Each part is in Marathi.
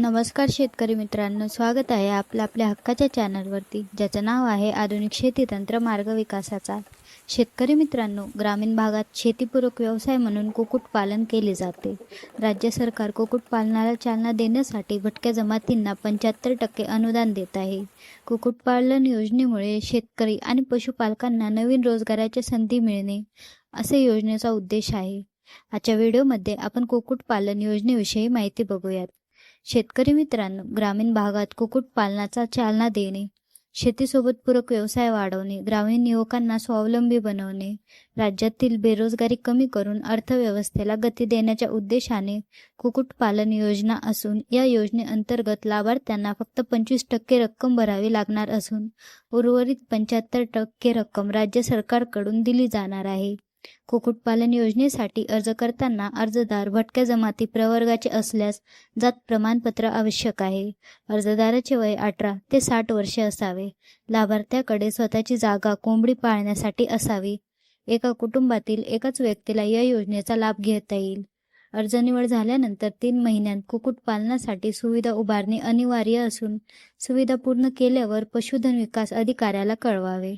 नमस्कार शेतकरी मित्रांनो स्वागत आहे आपलं आपल्या हक्काच्या चॅनलवरती ज्याचं नाव आहे आधुनिक शेती तंत्र मार्ग विकासाचा. शेतकरी मित्रांनो ग्रामीण भागात शेतीपूरक व्यवसाय म्हणून कुक्कुटपालन केले जाते. राज्य सरकार कुक्कुटपालनाला चालना देण्यासाठी भटक्या जमातींना पंच्याहत्तर टक्के अनुदान देत आहे. कुक्कुटपालन योजनेमुळे शेतकरी आणि पशुपालकांना नवीन रोजगाराच्या संधी मिळणे असे योजनेचा उद्देश आहे. आजच्या व्हिडिओमध्ये आपण कुक्कुटपालन योजनेविषयी माहिती बघूयात. शेतकरी मित्रांनो ग्रामीण भागात कुक्कुटपालनाचा चालना देणे शेतीसोबत पूरक व्यवसाय वाढवणे ग्रामीण युवकांना स्वावलंबी बनवणे राज्यातील बेरोजगारी कमी करून अर्थव्यवस्थेला गती देण्याच्या उद्देशाने कुक्कुटपालन योजना असून या योजनेअंतर्गत लाभार्थ्यांना फक्त पंचवीस टक्के रक्कम भरावी लागणार असून उर्वरित पंच्याहत्तर टक्के रक्कम राज्य सरकारकडून दिली जाणार आहे. कुक्कुटपालन योजनेसाठी अर्ज करताना अर्जदार भटक्या जमाती प्रवर्गाचे असल्यास जात प्रमाणपत्र आवश्यक आहे. अर्जदाराचे वय अठरा ते साठ वर्षे असावे. लाभार्थ्याकडे स्वतःची जागा कोंबडी पाळण्यासाठी असावी. एका कुटुंबातील एकाच व्यक्तीला या योजनेचा लाभ घेता येईल. अर्ज निवड झाल्यानंतर तीन महिन्यांत कुक्कुटपालनासाठी सुविधा उभारणे अनिवार्य असून सुविधा पूर्ण केल्यावर पशुधन विकास अधिकाऱ्याला कळवावे.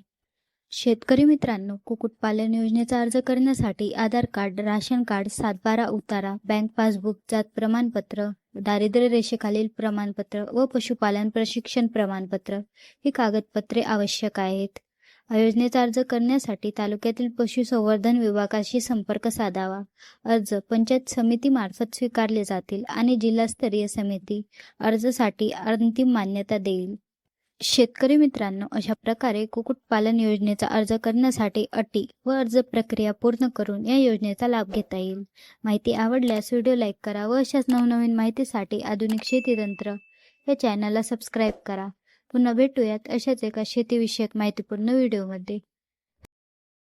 शेतकरी मित्रांनो कुक्कुटपालन योजनेचा अर्ज करण्यासाठी आधार कार्ड राशन कार्ड सातबारा उतारा बँक पासबुक जात प्रमाणपत्र दारिद्र्य रेषेखालील प्रमाणपत्र व पशुपालन प्रशिक्षण प्रमाणपत्र ही कागदपत्रे आवश्यक आहेत. योजनेचा अर्ज करण्यासाठी तालुक्यातील पशुसंवर्धन विभागाशी संपर्क साधावा. अर्ज पंचायत समितीमार्फत स्वीकारले जातील आणि जिल्हास्तरीय समिती अर्जासाठी अंतिम मान्यता देईल. शेतकरी मित्रांनो अशा प्रकारे कुक्कुटपालन योजनेचा अर्ज करण्यासाठी अटी व अर्ज प्रक्रिया पूर्ण करून या योजनेचा लाभ घेता येईल. माहिती आवडल्यास व्हिडिओ लाईक करा व अशाच नवनवीन माहितीसाठी आधुनिक शेती तंत्र या चॅनलला सबस्क्राईब करा. पुन्हा भेटूयात अशाच एका शेतीविषयक माहितीपूर्ण व्हिडिओमध्ये.